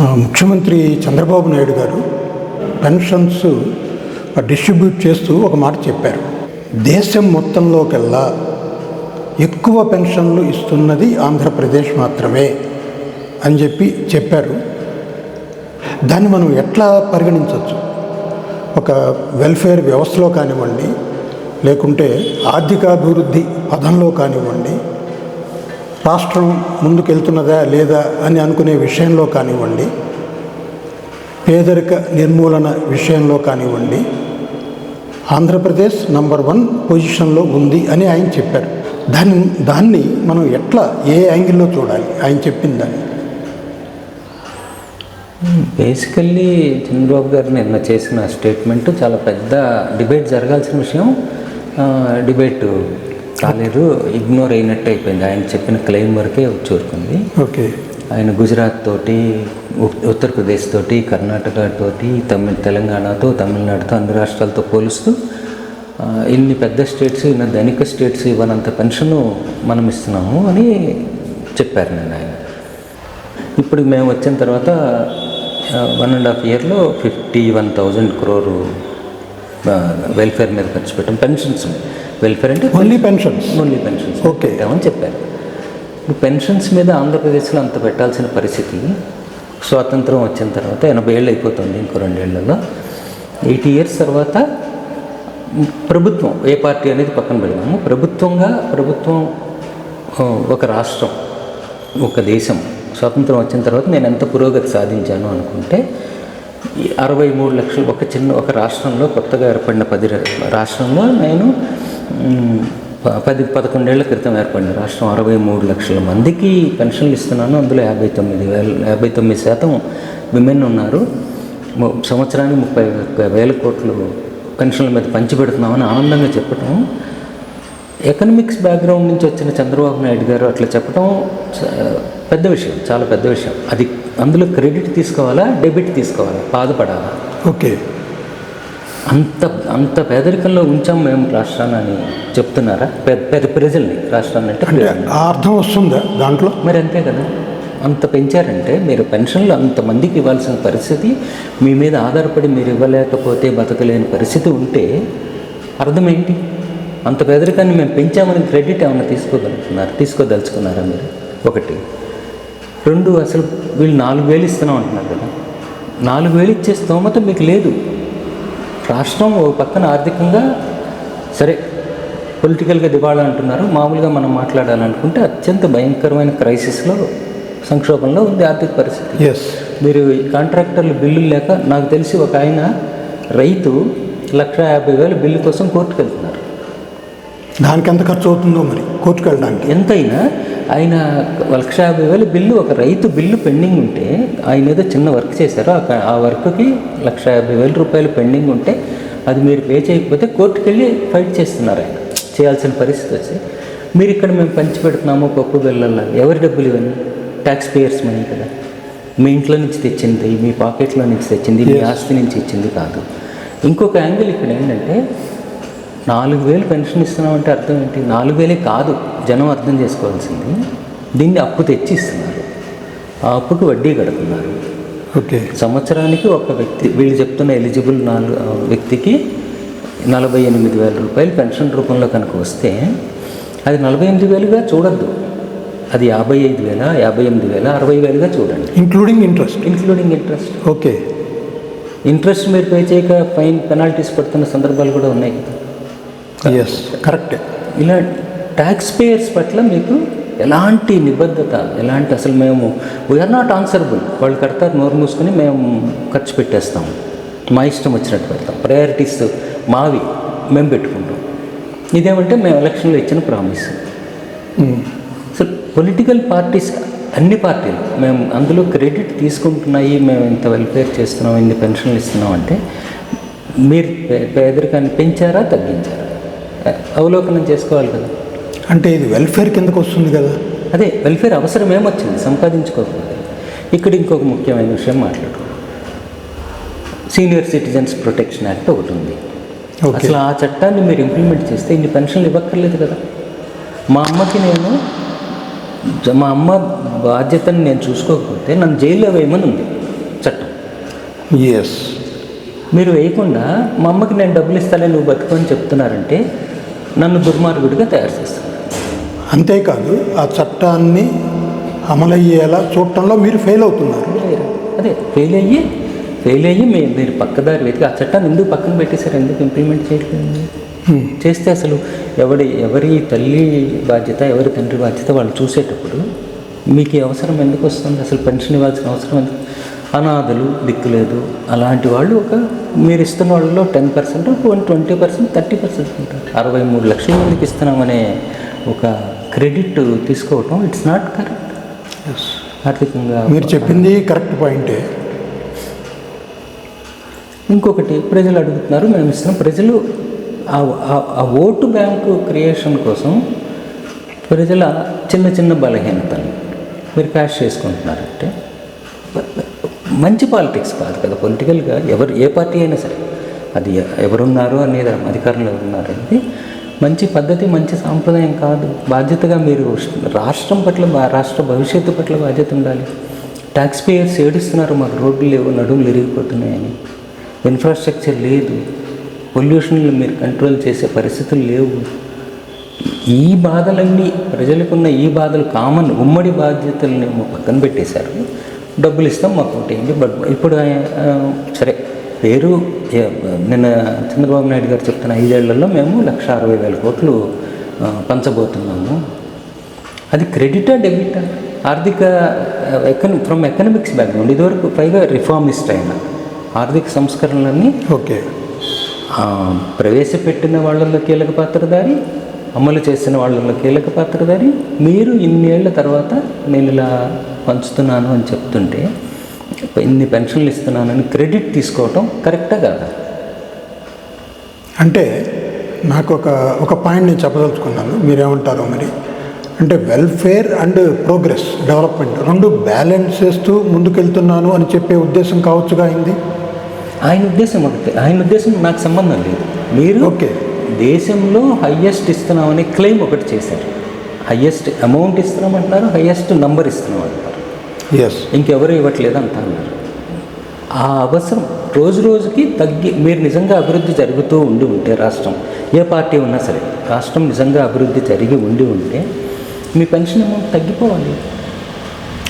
ముఖ్యమంత్రి చంద్రబాబు నాయుడు గారు pensions distribute చేస్తూ ఒక మాట చెప్పారు. దేశం మొత్తంలోకెల్లా ఎక్కువ పెన్షన్లు ఇస్తున్నది ఆంధ్రప్రదేశ్ మాత్రమే అని చెప్పి చెప్పారు. దాన్ని మనం ఎట్లా పరిగణించవచ్చు? ఒక వెల్ఫేర్ వ్యవస్థలో కానివ్వండి లేకుంటే ఆర్థికాభివృద్ధి పదంలో కానివ్వండి రాష్ట్రం ముందుకెళ్తున్నదా లేదా అని అనుకునే విషయంలో కానివ్వండి పేదరిక నిర్మూలన విషయంలో కానివ్వండి ఆంధ్రప్రదేశ్ నంబర్ వన్ పొజిషన్లో ఉంది అని ఆయన చెప్పారు. దాన్ని దాన్ని మనం ఎట్లా ఏ యాంగిల్లో చూడాలి? ఆయన చెప్పిన దాన్ని. బేసికల్లీ చంద్రబాబు గారు నిన్న చేసిన స్టేట్మెంట్ చాలా పెద్ద డిబేట్ జరగాల్సిన విషయం డిబేట్. కాలేదు ఇగ్నోర్ అయినట్టు అయిపోయింది. ఆయన చెప్పిన క్లెయిమ్ వరకే వచ్చూరుకుంది ఓకే. ఆయన గుజరాత్ తోటి ఉత్తరప్రదేశ్ తోటి కర్ణాటక తోటి తమిళ తెలంగాణతో తమిళనాడుతో అన్ని రాష్ట్రాలతో పోలుస్తూ ఇన్ని పెద్ద స్టేట్స్ ఇన్ని ధనిక స్టేట్స్ ఇవ్వనంత పెన్షన్ మనం ఇస్తున్నాము అని చెప్పారు నేను ఆయన. ఇప్పుడు మేము వచ్చిన తర్వాత వన్ అండ్ హాఫ్ ఇయర్లో fifty one thousand crore welfare మీద ఖర్చు పెట్టాం. పెన్షన్స్ వెల్ఫేర్ అంటే only pensions only pensions Okay. పెట్టామని చెప్పారు? ఇప్పుడు పెన్షన్స్ మీద ఆంధ్రప్రదేశ్లో అంత పెట్టాల్సిన పరిస్థితి స్వాతంత్రం వచ్చిన తర్వాత ఎనభై ఏళ్ళు అయిపోతుంది ఇంకో రెండేళ్ళలో. ఎయిటీ ఇయర్స్ తర్వాత ప్రభుత్వం ఏ పార్టీ అనేది పక్కన పెడదాము. ప్రభుత్వంగా ప్రభుత్వం ఒక రాష్ట్రం ఒక దేశం స్వాతంత్రం వచ్చిన తర్వాత నేను ఎంత పురోగతి సాధించాను అనుకుంటే ఈ అరవై మూడు లక్షలు ఒక చిన్న ఒక రాష్ట్రంలో కొత్తగా ఏర్పడిన పది రాష్ట్రంలో నేను పది పదకొండేళ్ళ క్రితం ఏర్పడిన రాష్ట్రం అరవై మూడు లక్షల మందికి పెన్షన్లు ఇస్తున్నాను. అందులో యాభై తొమ్మిది వేల యాభై తొమ్మిది శాతం విమెన్ ఉన్నారు. సంవత్సరానికి ముప్పై ఒక్క వేల కోట్లు పెన్షన్ల మీద పంచిపెడుతున్నామని ఆనందంగా చెప్పటం ఎకనమిక్స్ బ్యాక్గ్రౌండ్ నుంచి వచ్చిన చంద్రబాబు నాయుడు గారు అట్లా చెప్పడం పెద్ద విషయం చాలా పెద్ద విషయం. అది అందులో క్రెడిట్ తీసుకోవాలా డెబిట్ తీసుకోవాలా బాధపడాలా? ఓకే. అంత అంత పేదరికంలో ఉంచాం మేము రాష్ట్రాన్ని అని చెప్తున్నారా? పెద్ద పెద్ద ప్రజల్ని రాష్ట్రాన్ని అంటే. ఆ అర్థం వస్తుందా దాంట్లో. మరి అంతే కదా. అంత పెంచారంటే మీరు పెన్షన్లు అంతమందికి ఇవ్వాల్సిన పరిస్థితి మీ మీద ఆధారపడి మీరు ఇవ్వలేకపోతే బతకలేని పరిస్థితి ఉంటే అర్థం ఏంటి? అంత పేదరికాన్ని మేము పెంచామని క్రెడిట్ ఏమైనా తీసుకోగలుగుతున్నారు? తీసుకోదలుచుకున్నారా మీరు? ఒకటి. రెండు అసలు వీళ్ళు నాలుగు వేలు ఇస్తున్నాం అంటున్నారు కదా. నాలుగు వేలు ఇచ్చే స్తోమత మీకు లేదు. రాష్ట్రం ఓ పక్కన ఆర్థికంగా సరే పొలిటికల్గా దివాళా అంటున్నారు మామూలుగా మనం మాట్లాడాలనుకుంటే అత్యంత భయంకరమైన క్రైసిస్లో సంక్షోభంలో ఉంది ఆర్థిక పరిస్థితి. ఎస్ మీరు కాంట్రాక్టర్లు బిల్లులు లేక నాకు తెలిసి ఒక ఆయన రైతు లక్ష యాభై వేల బిల్లు కోసం కోర్టుకు వెళ్తున్నారు దానికి ఎంత ఖర్చు అవుతుందో మరి కోర్టుకు వెళ్ళడానికి ఎంతైనా ఆయన లక్ష యాభై వేల బిల్లు ఒక రైతు బిల్లు పెండింగ్ ఉంటే ఆయన ఏదో చిన్న వర్క్ చేశారు ఆ వర్క్కి లక్ష యాభై వేల రూపాయలు పెండింగ్ ఉంటే అది మీరు పే చేయకపోతే కోర్టుకు వెళ్ళి ఫైట్ చేస్తున్నారు ఆయన చేయాల్సిన పరిస్థితి వచ్చి. మీరు ఇక్కడ మేము పంచి పెడుతున్నాము పప్పు బెల్లల్లా ఎవరి డబ్బులు ఇవన్నీ ట్యాక్స్ పేయర్స్ మనీ కదా. మీ ఇంట్లో నుంచి తెచ్చింది మీ పాకెట్లో నుంచి తెచ్చింది మీ ఆస్తి నుంచి ఇచ్చింది కాదు. ఇంకొక యాంగిల్ ఇక్కడ ఏంటంటే నాలుగు వేలు పెన్షన్ ఇస్తున్నామంటే అర్థం ఏంటి? నాలుగు వేలే కాదు జనం అర్థం చేసుకోవాల్సింది. దీన్ని అప్పు తెచ్చి ఇస్తున్నారు ఆ అప్పుకి వడ్డీ కడుతున్నారు. ఓకే. సంవత్సరానికి ఒక వ్యక్తి వీళ్ళు చెప్తున్న ఎలిజిబుల్ నాలుగు వ్యక్తికి నలభై ఎనిమిది వేల రూపాయలు పెన్షన్ రూపంలో కనుక వస్తే అది నలభై ఎనిమిది వేలుగా చూడద్దు. అది యాభై ఐదు వేల యాభై ఎనిమిది వేల అరవై వేలుగా చూడండి. Including interest including interest okay. Interest మీరు పే చేయక ఫైన్ పెనాల్టీస్ పడుతున్న సందర్భాలు కూడా ఉన్నాయి. కదా ఎస్ కరెక్టే ఇలా ట్యాక్స్ పేయర్స్ పట్ల మీకు ఎలాంటి నిబద్ధత ఎలాంటి అసలు మేము వీఆర్ నాట్ ఆన్సరబుల్ వాళ్ళు కడతారు నోరు మూసుకొని మేము ఖర్చు పెట్టేస్తాం మా ఇష్టం వచ్చినట్టు పెడతాం. ప్రయారిటీస్ మావి మేము పెట్టుకుంటాం. ఇదేమంటే మేము ఎలక్షన్లో ఇచ్చిన ప్రామిస్ అసలు పొలిటికల్ పార్టీస్ అన్ని పార్టీలు మేము అందులో క్రెడిట్ తీసుకుంటున్నాయి మేము ఇంత వెల్ఫేర్ చేస్తున్నాం ఇన్ని పెన్షన్లు ఇస్తున్నాం అంటే మీరు పేదరికాన్ని పెంచారా తగ్గించారా? అవలోకనం చేసుకోవాలి కదా. అంటే ఇది వెల్ఫేర్ కిందకు వస్తుంది కదా. అదే వెల్ఫేర్ అవసరం ఏమొచ్చింది? సంపాదించుకోకపోతే. ఇక్కడ ఇంకొక ముఖ్యమైన విషయం మాట్లాడు సీనియర్ సిటిజన్స్ ప్రొటెక్షన్ యాక్ట్ ఒకటి ఉంది. అసలు ఆ చట్టాన్ని మీరు ఇంప్లిమెంట్ చేస్తే ఇన్ని పెన్షన్లు ఇవ్వక్కర్లేదు కదా. మా అమ్మకి నేను మా అమ్మ బాధ్యతని నేను చూసుకోకపోతే నన్ను జైల్లో వేయమని ఉంది ఎస్ మీరు వేయకుండా మా అమ్మకి నేను డబ్బులు ఇస్తానే నువ్వు బతుకు అని చెప్తున్నారంటే నన్ను దుర్మార్గుడిగా తయారు చేస్తున్నారు అంతేకాదు ఆ చట్టాన్ని అమలయ్యేలా చూడటంలో మీరు ఫెయిల్ అవుతున్నారు. అదే ఫెయిల్ అయ్యి ఫెయిల్ అయ్యి మీ మీరు పక్కదారి వెతికి ఆ చట్టాన్ని ఎందుకు పక్కన పెట్టేశారు? ఎందుకు ఇంప్లిమెంట్ చేయట్లేదు? హ్మ్. చేస్తే అసలు ఎవడి ఎవరి తల్లి బాధ్యత ఎవరి తండ్రి బాధ్యత వాళ్ళు చూసేటప్పుడు మీకు అవసరం ఎందుకు వస్తుంది? అసలు పెన్షన్ ఇవ్వాల్సిన అవసరం ఎందుకు? అనాథలు దిక్కులేదు. అలాంటి వాళ్ళు ఒక మీరు ఇస్తున్న వాళ్ళలో ten percent twenty percent thirty percent ఉంటారు. అరవై మూడు లక్షల మందికి ఇస్తున్నామనే ఒక క్రెడిట్ తీసుకోవటం ఇట్స్ నాట్ కరెక్ట్ ఆర్థికంగా మీరు చెప్పింది కరెక్ట్ పాయింటే ఇంకొకటి ప్రజలు అడుగుతున్నారు మేము ఇస్తున్నాం. ప్రజలు ఆ- ఓటు బ్యాంకు క్రియేషన్ కోసం ప్రజల చిన్న చిన్న బలహీనతలు. మీరు క్యాష్ చేసుకుంటున్నారంటే మంచి పాలిటిక్స్ కాదు కదా. పొలిటికల్గా ఎవరు ఏ పార్టీ అయినా సరే అది ఎవరున్నారు అనేది అధికారంలో ఎవరున్నారు అనేది మంచి పద్ధతి మంచి సాంప్రదాయం కాదు. బాధ్యతగా మీరు రాష్ట్రం పట్ల రాష్ట్ర భవిష్యత్తు పట్ల బాధ్యత ఉండాలి. ట్యాక్స్ పేయర్స్ ఏడుస్తున్నారు మాకు రోడ్లు లేవు నడుములు ఇరిగిపోతున్నాయని ఇన్ఫ్రాస్ట్రక్చర్ లేదు. పొల్యూషన్లు మీరు కంట్రోల్ చేసే పరిస్థితులు లేవు. ఈ బాధలన్నీ ప్రజలకున్న ఈ బాధలు కామన్ ఉమ్మడి బాధ్యతల్ని పక్కన పెట్టేశారు. డబ్బులు ఇస్తాం మాకు ఒకటి బట్ ఇప్పుడు సరే పేరు నిన్న చంద్రబాబు నాయుడు గారు చెప్తున్న ఐదేళ్ళలో మేము లక్ష అరవై వేల కోట్లు పంచబోతున్నాము. అది క్రెడిటా డెబిటా? ఆర్థిక ఎకన ఫ్రమ్ ఎకనామిక్స్ బ్యాక్గ్రౌండ్. ఇదివరకు పైగా రిఫార్మిస్ట్ అయిన ఆర్థిక సంస్కరణలన్నీ ఓకే. ప్రవేశపెట్టిన వాళ్ళల్లో కీలక పాత్రధారి అమలు చేసిన వాళ్ళల్లో కీలక పాత్రధారి మీరు ఇన్నేళ్ళ తర్వాత నేను ఇలా పంచుతున్నాను అని చెప్తుంటే ఇన్ని పెన్షన్లు ఇస్తున్నానని క్రెడిట్ తీసుకోవటం కరెక్టా కాదా? అంటే నాకు ఒక ఒక పాయింట్ నేను చెప్పదలుచుకున్నాను. మీరేమంటారో మరి? అంటే వెల్ఫేర్ అండ్ ప్రోగ్రెస్ డెవలప్మెంట్ రెండు బ్యాలెన్స్ చేస్తూ ముందుకెళ్తున్నాను అని చెప్పే ఉద్దేశం కావచ్చుగా అయింది? ఆయన ఉద్దేశం ఒకటి. ఆయన ఉద్దేశం నాకు సంబంధం లేదు. మీరు ఓకే. దేశంలో హయ్యెస్ట్ ఇస్తున్నామని క్లెయిమ్ ఒకటి చేశారు. హయ్యెస్ట్ అమౌంట్ ఇస్తున్నామంటున్నారు హయ్యెస్ట్ నంబర్ ఇస్తున్నామంటున్నారు. ఎస్ ఇంకెవరు ఇవ్వట్లేదు అంట అన్నారు. ఆ అవసరం రోజు రోజుకి తగ్గి మీరు నిజంగా అభివృద్ధి జరుగుతూ ఉండి ఉంటే రాష్ట్రం ఏ పార్టీ ఉన్నా సరే రాష్ట్రం నిజంగా అభివృద్ధి జరిగి ఉండి ఉంటే మీ పెన్షన్ అమౌంట్ తగ్గిపోవాలి.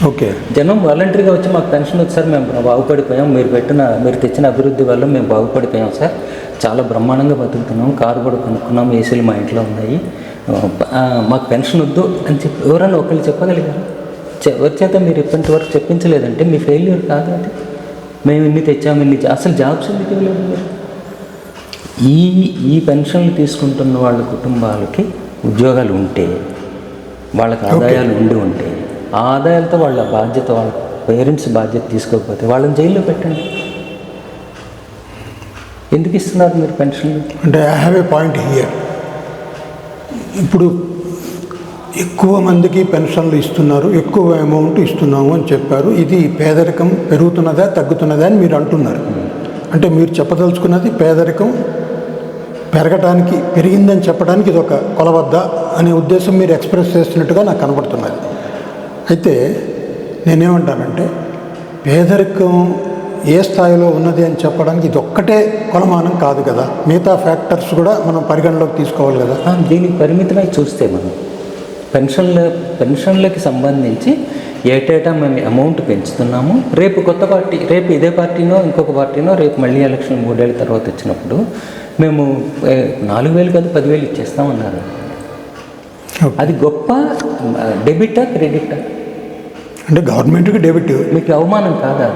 ఓకే జనం వాలంటరీగా వచ్చి మాకు పెన్షన్ వచ్చి సార్ మేము బాగుపడిపోయాం మీరు పెట్టిన మీరు తెచ్చిన అభివృద్ధి వల్ల మేము బాగుపడిపోయాం సార్. చాలా బ్రహ్మాండంగా బతుకుతున్నాం. కారు కూడా కొనుక్కున్నాం. ఏసీలు మా ఇంట్లో ఉన్నాయి. మాకు పెన్షన్ వద్దు అని చెప్పి ఎవరైనా ఒకళ్ళు చెప్పగలిగారు? ఎవరి చేత మీరు ఇప్పటి వరకు చెప్పించలేదంటే మీ ఫెయిల్యూర్ కాదు అది. మేము ఇన్ని తెచ్చాము ఇన్ని అసలు జాబ్స్ ఎందుకు ఇవ్వలేదు మీరు? ఈ ఈ పెన్షన్లు తీసుకుంటున్న వాళ్ళ కుటుంబాలకి ఉద్యోగాలు ఉంటే వాళ్ళకి ఆదాయాలు ఉండి ఉంటే ఆ ఆదాయాలతో వాళ్ళ బాధ్యత వాళ్ళ పేరెంట్స్ బాధ్యత తీసుకోకపోతే వాళ్ళని జైల్లో పెట్టండి. ఇస్తున్నారు మీరు పెన్షన్? అంటే I have a point here ఇప్పుడు ఎక్కువ మందికి పెన్షన్లు ఇస్తున్నారు ఎక్కువ అమౌంట్ ఇస్తున్నాము అని చెప్పారు. ఇది పేదరికం పెరుగుతున్నదా తగ్గుతున్నదా అని మీరు అంటున్నారు. అంటే మీరు చెప్పదలుచుకున్నది పేదరికం పెరగటానికి పెరిగిందని చెప్పడానికి ఇది ఒక కొలవద్ద అనే ఉద్దేశం మీరు ఎక్స్ప్రెస్ చేస్తున్నట్టుగా నాకు కనబడుతున్నది. అయితే నేనేమంటానంటే పేదరికం ఏ స్థాయిలో ఉన్నది అని చెప్పడానికి ఇది ఒక్కటే కొలమానం కాదు కదా. మిగతా ఫ్యాక్టర్స్ కూడా మనం పరిగణలోకి తీసుకోవాలి కదా. దీనికి పరిమితమై చూస్తే మనం పెన్షన్ల పెన్షన్లకి సంబంధించి ఏటేటా మేము అమౌంట్ పెంచుతున్నాము. రేపు కొత్త పార్టీ రేపు ఇదే పార్టీనో ఇంకొక పార్టీనో రేపు మళ్ళీ ఎలక్షన్ మూడేళ్ళ తర్వాత వచ్చినప్పుడు మేము నాలుగు వేలు కాదు పదివేలు ఇచ్చేస్తామన్నారు. అది గొప్ప డెబిటా క్రెడిటా? అంటే గవర్నమెంట్కి డెబిట్. మీకు అవమానం కాదా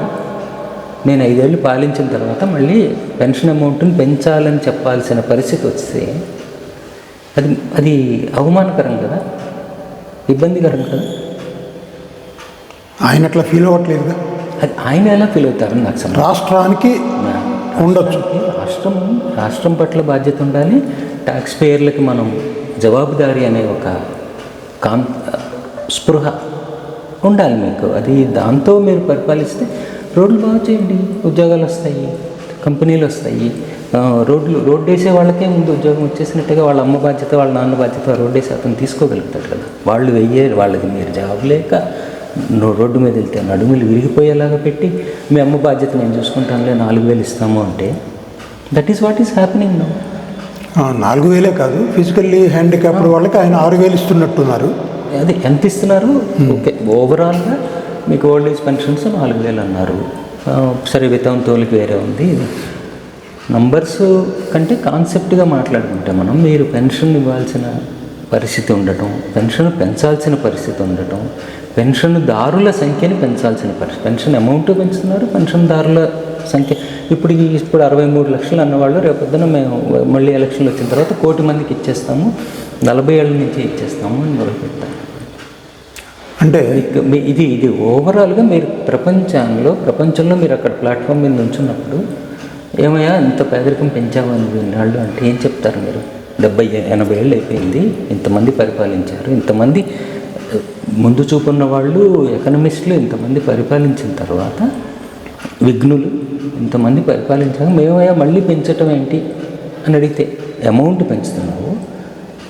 నేను ఐదేళ్ళు పాలించిన తర్వాత మళ్ళీ పెన్షన్ అమౌంట్ని పెంచాలని చెప్పాల్సిన పరిస్థితి వస్తే అది అది అవమానకరం కదా? ఇబ్బందికరం కదా? ఆయన అట్లా ఫీల్ అవ్వట్లేదుగా అది ఆయన ఎలా ఫీల్ అవుతారని నాకు రాష్ట్రానికి ఉండొచ్చు. రాష్ట్రం రాష్ట్రం పట్ల బాధ్యత ఉండాలి. ట్యాక్స్ పేయర్లకి మనం జవాబుదారీ అనే ఒక కాన్ స్పృహ ఉండాలి మీకు. అది దాంతో మీరు పరిపాలిస్తే రోడ్లు బాగు చేయండి ఉద్యోగాలు వస్తాయి కంపెనీలు వస్తాయి. రోడ్లు రోడ్డు వేసే వాళ్ళకే ముందు ఉద్యోగం వచ్చేసినట్టుగా వాళ్ళ అమ్మ బాధ్యత వాళ్ళ నాన్న బాధ్యత రోడ్డు వేసి అతను తీసుకోగలుగుతాడు కదా. వాళ్ళు వెయ్యే వాళ్ళకి మీరు జాబ్ లేక రోడ్డు మీద వెళ్తే నడుములు విరిగిపోయేలాగా పెట్టి మీ అమ్మ బాధ్యత నేను చూసుకుంటానులే నాలుగు వేలు ఇస్తాము అంటే that is what is happening no నాలుగు వేలే కాదు ఫిజికల్లీ హ్యాండిక్యాప్డ్ వాళ్ళకి ఆయన ఆరు వేలు ఇస్తున్నట్టున్నారు. అది ఎంత ఇస్తున్నారు? ఓకే ఓవరాల్గా మీకు ఓల్డ్ ఏజ్ పెన్షన్స్ నాలుగు వేలు అన్నారు. సరే వితౌన్ తోలికి వేరే ఉంది. నంబర్స్ కంటే కాన్సెప్ట్గా మాట్లాడుకుంటే మనం మీరు పెన్షన్ ఇవ్వాల్సిన పరిస్థితి ఉండటం పెన్షన్ పెంచాల్సిన పరిస్థితి ఉండటం పెన్షన్దారుల సంఖ్యని పెంచాల్సిన పరిస్థితి పెన్షన్ అమౌంట్ పెంచుతున్నారు పెన్షన్దారుల సంఖ్య. ఇప్పుడు ఇప్పుడు అరవై మూడు లక్షలు అన్నవాళ్ళు రేపొద్దున మేము మళ్ళీ ఎలక్షన్లు వచ్చిన తర్వాత కోటి మందికి ఇచ్చేస్తాము నలభై ఏళ్ళ నుంచి ఇచ్చేస్తాము అని మొదలుపెట్టారు. అంటే మీ ఇది ఇది ఓవరాల్గా మీరు ప్రపంచంలో ప్రపంచంలో మీరు అక్కడ ప్లాట్ఫామ్ మీద ఉంచున్నప్పుడు ఏమయ్యా ఇంత పేదరికం పెంచామని వాళ్ళు అంటే ఏం చెప్తారు మీరు? డెబ్బై ఎనభై ఏళ్ళు అయిపోయింది ఇంతమంది పరిపాలించారు ఇంతమంది ముందు చూపున్న వాళ్ళు ఎకనమిస్టులు ఇంతమంది పరిపాలించిన తర్వాత విఘ్నులు ఇంతమంది పరిపాలించాక మేమయ్యా మళ్ళీ పెంచటం ఏంటి అని అడిగితే అమౌంట్ పెంచుతున్నావు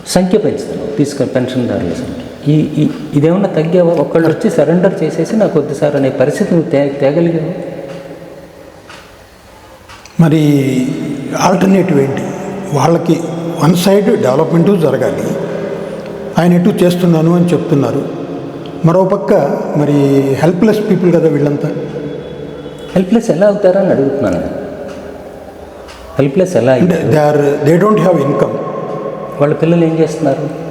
సంఖ్య పెంచుతున్నావు తీసుకొని పెన్షన్దారుల సంఖ్య. ఈ ఇదేమన్నా తగ్గావా ఒకళ్ళు వచ్చి సరెండర్ చేసేసి నాకు వద్దు సార్ అనే పరిస్థితి నువ్వు తే తేగలిగావు? మరి ఆల్టర్నేటివ్ ఏంటి? వాళ్ళకి వన్ సైడ్ డెవలప్మెంటు జరగాలి. ఆయన ఎటు చేస్తున్నాను అని చెప్తున్నారు. మరోపక్క మరి హెల్ప్లెస్ పీపుల్ కదా వీళ్ళంతా? హెల్ప్లెస్ ఎలా అవుతారని అడుగుతున్నాను. నేను హెల్ప్లెస్ ఎలా they are they don't have income. వాళ్ళ పిల్లలు ఏం చేస్తున్నారు?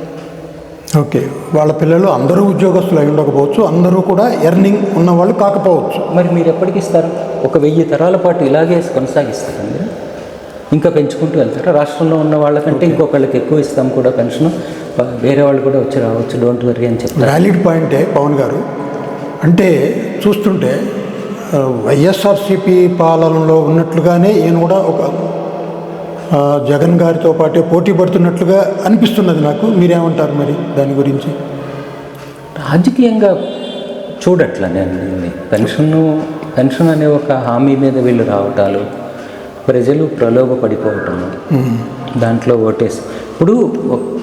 ఓకే. వాళ్ళ పిల్లలు అందరూ ఉద్యోగస్తులు అయి ఉండకపోవచ్చు అందరూ కూడా ఎర్నింగ్ ఉన్నవాళ్ళు కాకపోవచ్చు. మరి మీరు ఎప్పటికి ఇస్తారు? ఒక వెయ్యి తరాల పాటు ఇలాగే కొనసాగిస్తారా ఇంకా పెంచుకుంటూ వెళ్తారా? రాష్ట్రంలో ఉన్న వాళ్ళకంటే ఇంకొకళ్ళకి ఎక్కువ ఇస్తాం కూడా పెన్షన్. వేరే వాళ్ళు కూడా వచ్చి రావచ్చు డోంట్ వరీ అని చెప్తారు. వ్యాలిడ్ పాయింటే పవన్ గారు అంటే చూస్తుంటే వైఎస్ఆర్సీపీ పాలనలో ఉన్నట్లుగానే ఈయన కూడా ఒక జగన్ గారితో పాటే పోటీ పడుతున్నట్లుగా అనిపిస్తున్నది నాకు. మీరేమంటారు మరి దాని గురించి? రాజకీయంగా చూడట్లా నేను దీన్ని. పెన్షన్ పెన్షన్ అనే ఒక హామీ మీద వీళ్ళు రావటాలు ప్రజలు ప్రలోభ పడిపోవటం దాంట్లో ఓటేసి. ఇప్పుడు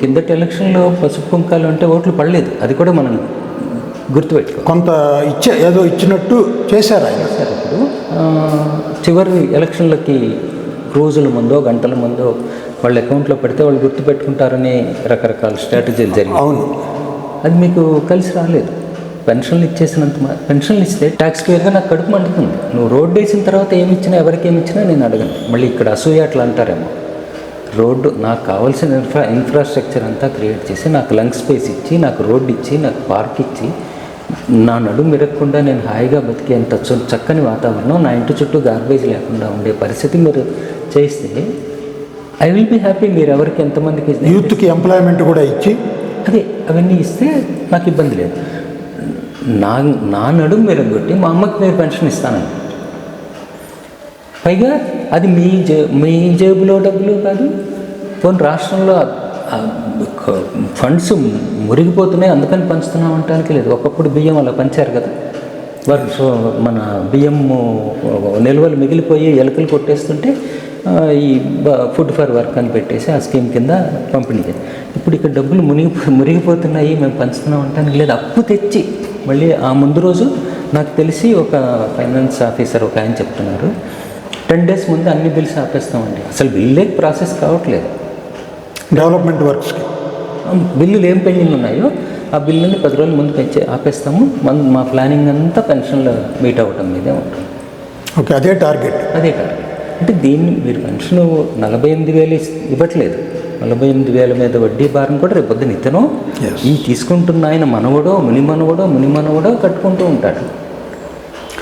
కిందటి ఎలక్షన్లో పసుపు కుంకాలు అంటే ఓట్లు పడలేదు. అది కూడా మనం గుర్తుపెట్టుకో కొంత ఇచ్చే ఏదో ఇచ్చినట్టు చేశారు ఆయన. ఇప్పుడు. చివరి ఎలక్షన్లకి రోజుల ముందో గంటల ముందో వాళ్ళ అకౌంట్లో పెడితే వాళ్ళు గుర్తుపెట్టుకుంటారని రకరకాల స్ట్రాటజీలు జరిగాయి. అవును. అది మీకు కలిసి రాలేదు. పెన్షన్లు ఇచ్చేసినంత మా- పెన్షన్లు ఇస్తే ట్యాక్స్ పేరుగా నాకు కడుపు మండుతుంది. నువ్వు రోడ్డు వేసిన తర్వాత ఏమి ఇచ్చినా ఎవరికి ఏమి ఇచ్చినా నేను అడగను. మళ్ళీ ఇక్కడ అసూయ అట్లా అంటారేమో. రోడ్డు నాకు కావాల్సిన ఇన్ఫ్రా ఇన్ఫ్రాస్ట్రక్చర్ అంతా క్రియేట్ చేసి నాకు లంగ్ స్పేస్ ఇచ్చి నాకు రోడ్డు ఇచ్చి నాకు పార్క్ ఇచ్చి నా నడుము మిరగకుండా నేను హాయిగా బతికేంత చక్కని వాతావరణం నా ఇంటి చుట్టూ గార్బేజ్ లేకుండా ఉండే పరిస్థితి మీరు చేస్తే ఐ విల్ బీ హ్యాపీ మీరు ఎవరికి ఎంతమందికి యూత్కి ఎంప్లాయ్మెంట్ కూడా ఇచ్చి అదే అవన్నీ ఇస్తే నాకు ఇబ్బంది లేదు. నా నా నడుము మెరగొట్టి మా అమ్మకి నేను పెన్షన్ ఇస్తానండి. పైగా అది మీ జే మీ జేబులో డబ్బులు కాదు పోనీ రాష్ట్రంలో ఫండ్స్ మురిగిపోతున్నాయి అందుకని పంచుతున్నాం అంటానికి లేదు. ఒకప్పుడు బియ్యం అలా పంచారు కదా. వారు మన బియ్యం నిల్వలు మిగిలిపోయి ఎలుకలు కొట్టేస్తుంటే ఈ ఫుడ్ ఫర్ వర్క్ అని పెట్టేసి ఆ స్కీమ్ కింద పంపిణీ ఇప్పుడు ఇక్కడ డబ్బులు మునిగి మురిగిపోతున్నాయి మేము పంచుతున్నాం అంటానికి లేదు. అప్పు తెచ్చి మళ్ళీ ఆ ముందు రోజు నాకు తెలిసి ఒక ఫైనాన్స్ ఆఫీసర్ ఒక ఆయన చెప్తున్నారు. టెన్ డేస్ ముందు అన్ని బిల్స్ ఆపేస్తామండి. అసలు బిల్లే ప్రాసెస్ కావట్లేదు. డెవలప్మెంట్ వర్క్స్కి బిల్లులు ఏం పెండింగ్ ఉన్నాయో ఆ బిల్లుని పది రోజుల ముందు పెంచే ఆపేస్తాము. మన మా ప్లానింగ్ అంతా పెన్షన్లో మీట్ అవ్వటం మీదే ఉంటుంది. ఓకే అదే టార్గెట్. అదే టార్గెట్. అంటే దీన్ని మీరు పెన్షన్ నలభై ఎనిమిది వేలు ఇవ్వట్లేదు. నలభై ఎనిమిది వేల మీద వడ్డీ భారం కూడా రేపు పొద్దున ఇతను. ఈ తీసుకుంటున్న ఆయన మనవడో ముని మనవడో ముని మనవడో కట్టుకుంటూ ఉంటాడు.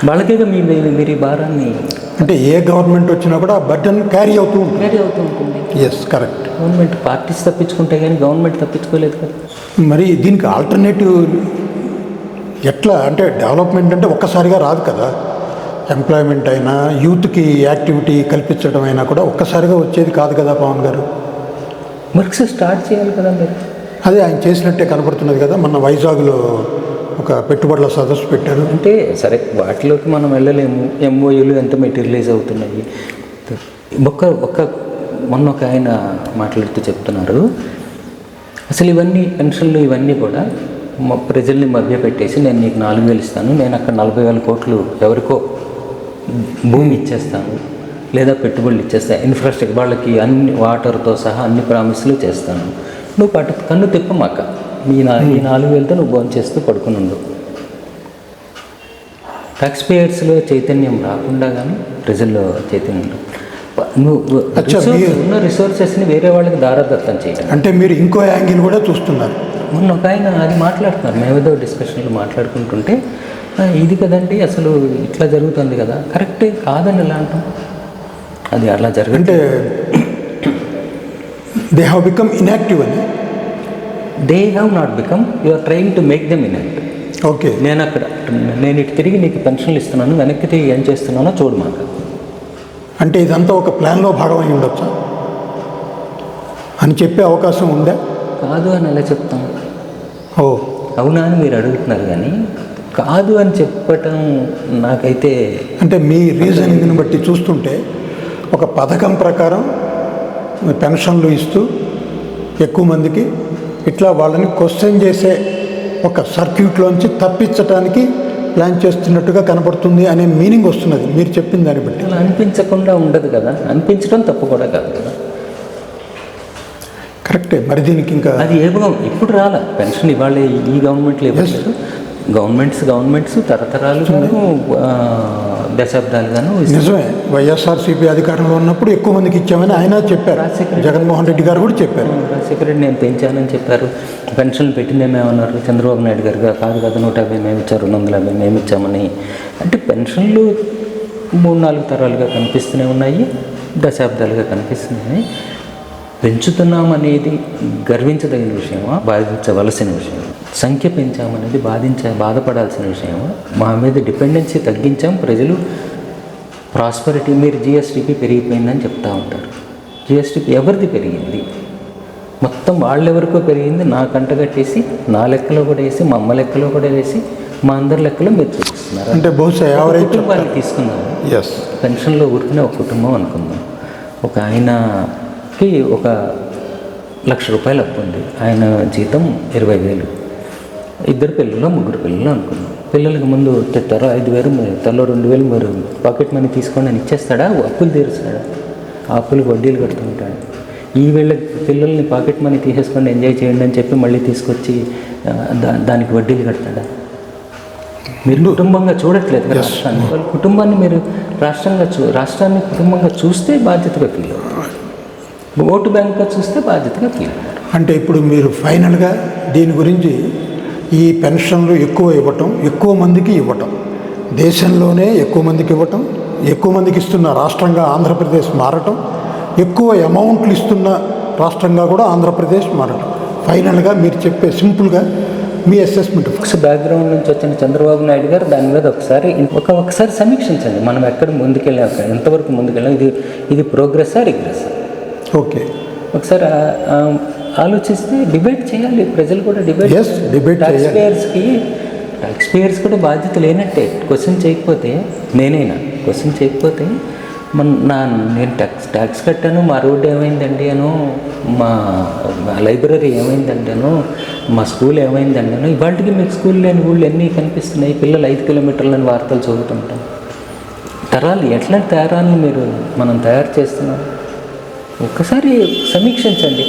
వాళ్ళకేగా మీ మీ- మీరు ఈ భారాన్ని అంటే ఏ గవర్నమెంట్ వచ్చినా కూడా బర్డన్ క్యారీ అవుతూ ఉంటుంది. క్యారీ అవుతూ ఉంటుంది. ఎస్ కరెక్ట్ గవర్నమెంట్ పార్టీస్ తప్పించుకుంటే కానీ గవర్నమెంట్ తప్పించుకోలేదు కదా. మరి దీనికి ఆల్టర్నేటివ్ ఎట్లా? అంటే డెవలప్మెంట్ అంటే ఒక్కసారిగా రాదు కదా. ఎంప్లాయ్మెంట్ అయినా యూత్కి యాక్టివిటీ కల్పించడం అయినా కూడా ఒక్కసారిగా వచ్చేది కాదు కదా పవన్ గారు. వర్క్స్ స్టార్ట్ చేయాలి కదా మీరు. అదే ఆయన చేసినట్టే కనపడుతున్నది కదా మొన్న వైజాగ్లో ఒక పెట్టుబడుల సదస్సు పెట్టారు. అంటే సరే వాటిలోకి మనం వెళ్ళలేము. ఎంఓయూలు ఎంత మెటీరియలైజ్ అవుతున్నాయి? ఒక్క ఒక్క మొన్న ఒక ఆయన మాట్లాడుతూ చెప్తున్నారు. అసలు ఇవన్నీ పెన్షన్లు ఇవన్నీ కూడా మా ప్రజల్ని మధ్య పెట్టేసి నేను నీకు నాలుగు వేలు ఇస్తాను. నేను అక్కడ నలభై వేల కోట్లు ఎవరికో భూమి ఇచ్చేస్తాను. లేదా పెట్టుబడులు ఇచ్చేస్తాను. ఇన్ఫ్రాస్ట్రక్చర్ వాళ్ళకి అన్ని వాటర్తో సహా అన్ని ప్రామిస్లు చేస్తాను. నువ్వు పట్టు కన్ను తిప్పమాక. ఈ నా ఈ నాలుగు వేలతో నువ్వు భోజనం చేస్తూ పడుకుని ఉండు. టాక్స్ పేయర్స్లో చైతన్యం రాకుండా కానీ ప్రజల్లో చైతన్యం నువ్వు ఉన్న రిసోర్సెస్ని వేరే వాళ్ళకి దారాదత్తం చేయాలి అంటే మీరు ఇంకో యాంగిల్ కూడా చూస్తున్నారు. మొన్న ఒక ఆయన అది మాట్లాడుతున్నారు. మేమేదో డిస్కషన్లో మాట్లాడుకుంటుంటే "ఆ, ఇది కదండి అసలు ఇట్లా జరుగుతుంది కదా. కరెక్టే కాదని ఎలా అంటాం? అది అలా జరగంటే అంటే దే హ్యావ్ బికమ్ ఇన్యాక్టివ్ అని. They have not become you are trying to make them in okay నేను అక్కడ నేను ఇటు తిరిగి నీకు పెన్షన్లు ఇస్తున్నాను వెనక్కి తిరిగి ఏం చేస్తున్నానో చూడు మాకు. అంటే ఇదంతా ఒక ప్లాన్లో భాగమై ఉండొచ్చా? అని చెప్పే అవకాశం ఉందా? కాదు అని ఎలా చెప్తాం? ఓ. అవునా అని మీరు అడుగుతున్నారు కానీ కాదు అని చెప్పటం నాకైతే అంటే మీ రీజనింగ్ని బట్టి చూస్తుంటే ఒక పథకం ప్రకారం పెన్షన్లు ఇస్తూ ఎక్కువ మందికి ఇట్లా వాళ్ళని క్వశ్చన్ చేసే ఒక సర్క్యూట్లోంచి తప్పించడానికి ప్లాన్ చేస్తున్నట్టుగా కనపడుతుంది అనే మీనింగ్ వస్తున్నది. మీరు చెప్పిన దాన్ని బట్టి. అనిపించకుండా ఉండదు కదా? అనిపించడం తప్పు కూడా కాదు కదా? కరెక్టే. మరి దీనికి ఇంకా అది ఏ ఇప్పుడు రాలా. పెన్షన్ ఇవాళ ఈ గవర్నమెంట్లో ఇవ్వట్లేదు. గవర్నమెంట్స్ గవర్నమెంట్స్ తరతరాలుగాను ఆ, దశాబ్దాలుగాను. నిజమే. వైఎస్ఆర్సీపీ అధికారంలో ఉన్నప్పుడు ఎక్కువ మందికి ఇచ్చామని ఆయన చెప్పారు. జగన్మోహన్ రెడ్డి గారు కూడా చెప్పారు. రాజశేఖర రెడ్డి నేను పెంచానని చెప్పారు. పెన్షన్లు పెట్టిందేమేమన్నారు చంద్రబాబు నాయుడు గారు కాదు కదా నూట యాభై మేము ఇచ్చారు రెండు వందల యాభై మేము ఇచ్చామని. అంటే పెన్షన్లు మూడు నాలుగు తరాలుగా కనిపిస్తూనే ఉన్నాయి దశాబ్దాలుగా కనిపిస్తున్నాయి. పెంచుతున్నాం అనేది గర్వించదగిన విషయమా బాధించవలసిన విషయం సంఖ్య పెంచామనేది బాధించ బాధపడాల్సిన విషయమా మా మీద డిపెండెన్సీ తగ్గించాం. ప్రజలు ప్రాస్పరిటీ మీరు జిఎస్టీపీ పెరిగిపోయిందని చెప్తా ఉంటారు. జిఎస్టీపీ ఎవరిది పెరిగింది? మొత్తం వాళ్ళెవరికో పెరిగింది. నా కంట కట్టేసి నా లెక్కలో కూడా వేసి మా అమ్మ లెక్కలో కూడా వేసి మా అందరి లెక్కలో మీరు చూపిస్తున్నారు. అంటే బహుశా కుటుంబాన్ని తీసుకుందాం ఎస్ పెన్షన్లో ఊరికనే ఒక కుటుంబం అనుకుందాం. ఒక ఆయనకి ఒక లక్ష రూపాయలు అప్పు ఉంది ఆయన జీతం ఇరవై వేలు. ఇద్దరు పిల్లలు ముగ్గురు పిల్లలు అనుకుందాం పిల్లలకి ముందు తెస్తారో ఐదు వేలు మీరు తలో రెండు వేలు మీరు పాకెట్ మనీ తీసుకోండి అని ఇచ్చేస్తాడా? అప్పులు తీరుస్తాడా? ఆ అప్పులు వడ్డీలు కడుతుంటాడు ఈ వీళ్ళ పిల్లల్ని పాకెట్ మనీ తీసేసుకొని ఎంజాయ్ చేయండి అని చెప్పి మళ్ళీ తీసుకొచ్చి దానికి వడ్డీలు కడతాడా? మీరు కుటుంబంగా చూడట్లేదు రాష్ట్రాన్ని. వాళ్ళ కుటుంబాన్ని మీరు రాష్ట్రంగా చూ రాష్ట్రాన్ని కుటుంబంగా చూస్తే బాధ్యతగా ఫీల్ అవుతారు. ఓటు బ్యాంక్గా చూస్తే బాధ్యతగా ఫీల్ అవుతారు. అంటే ఇప్పుడు మీరు ఫైనల్గా దీని గురించి ఈ పెన్షన్లు ఎక్కువ ఇవ్వటం ఎక్కువ మందికి ఇవ్వటం దేశంలోనే ఎక్కువ మందికి ఇవ్వటం ఎక్కువ మందికి ఇస్తున్న రాష్ట్రంగా ఆంధ్రప్రదేశ్ మారటం ఎక్కువ అమౌంట్లు ఇస్తున్న రాష్ట్రంగా కూడా ఆంధ్రప్రదేశ్ మారటం. ఫైనల్గా మీరు చెప్పే సింపుల్గా మీ అసెస్మెంట్ ఒక బ్యాక్గ్రౌండ్ నుంచి వచ్చిన చంద్రబాబు నాయుడు గారు దాని మీద ఒకసారి ఒక ఒకసారి సమీక్షించండి. మనం ఎక్కడ ముందుకెళ్ళాం అక్కడ ఎంతవరకు ముందుకెళ్ళాం? ఇది ఇది ప్రోగ్రెస్సా రిగ్రెస్ ఓకే. ఒకసారి ఆలోచిస్తే డిబేట్ చేయాలి. ప్రజలు కూడా డిబేట్ Yes, debate ట్యాక్స్ చేయాలి. పేయర్స్కి ట్యాక్స్ పేయర్స్ కూడా బాధ్యత లేనట్టే. క్వశ్చన్ చేయకపోతే నేనైనా? క్వశ్చన్ చేయకపోతే మన నా నేను ట్యాక్స్ ట్యాక్స్ కట్టాను మా రోడ్డు ఏమైందండి అను మా లైబ్రరీ ఏమైందండి అను మా స్కూల్ ఏమైందండి అను ఇవాళకి మీకు స్కూల్ లేని ఊళ్ళు ఎన్ని కనిపిస్తున్నాయి? పిల్లలు ఐదు కిలోమీటర్లని వార్తలు చదువుతుంటాం. తరాలు ఎట్లాంటి తరాలను మీరు మనం తయారు చేస్తున్నాం? ఒక్కసారి సమీక్షించండి.